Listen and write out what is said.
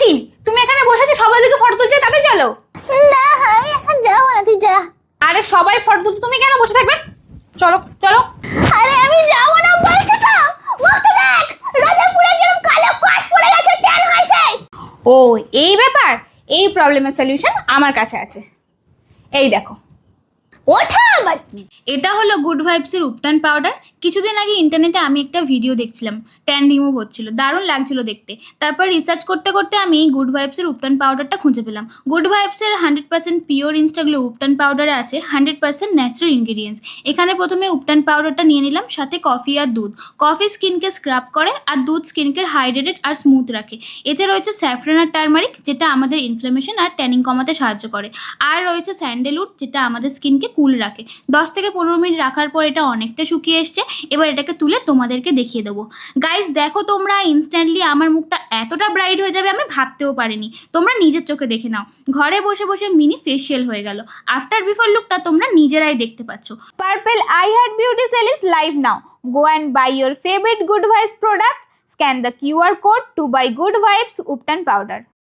কি তুমি এখানে বসে আছো সবাই দিকে ফটো তুলছে তাতে চলো। না আমি এখন যাব না তুই যা। আরে সবাই ফটো তুলছে তুমি কেন বসে থাকবে? চলো চলো। আরে আমি যাব না বলছি তো? মুখটা দেখ রাজা পুরো যেরকম কালো কাশ পড়ে গেছে ট্যান হয়েছে। ও এই ব্যাপার? এই প্রবলেমের সলিউশন আমার কাছে আছে। এই দেখো। ওঠা! এটা হলো গুড ভাইবসের উপটান পাউডার কিছুদিন আগে ইন্টারনেটে আমি একটা ভিডিও দেখছিলাম ট্যান রিমুভ হচ্ছিল, দারুণ লাগছিল দেখতে। তারপর রিসার্চ করতে করতে আমি গুড ভাইবসের উপটান পাউডারটা খুঁজে পেলাম। গুড ভাইবসের হান্ড্রেড পার্সেন্ট পিওর ইনস্টাগুলো উপটান পাউডারে আছে হান্ড্রেড পার্সেন্ট ন্যাচারাল ইনগ্রিডিয়েন্টস এখানে প্রথমে উপটান পাউডারটা নিয়ে নিলাম, সাথে কফি আর দুধ। কফি স্কিনকে স্ক্রাব করে আর দুধ স্কিনকে হাইড্রেটেড আর স্মুথ রাখে। এতে রয়েছে স্যাফরান আর টার্মারিক যেটা আমাদের ইনফ্লামেশন আর ট্যানিং কমাতে সাহায্য করে। আর রয়েছে স্যান্ডেলউড যেটা আমাদের স্কিনকে কুল রাখে। দশ থেকে পনেরো মিনিট রাখার পর এটা অনেকটা শুকিয়ে এসছে এবার এটাকে তুলে তোমাদেরকে দেখিয়ে দেবো গাইস দেখো তোমরা ইনস্ট্যান্টলি আমার মুখটা এতটা ব্রাইট হয়ে যাবে আমি ভাবতেও পারিনি তোমরা নিজের চোখে দেখে নাও ঘরে বসে বসে মিনি ফেসিয়াল হয়ে গেল আফটার বিফোর লুকটা তোমরা নিজেরাই দেখতে পাচ্ছ Purple I heart beauty sale is live now. Go and buy your favorite Good Vibes products. Scan the QR code to buy good Vibes উপটান powder.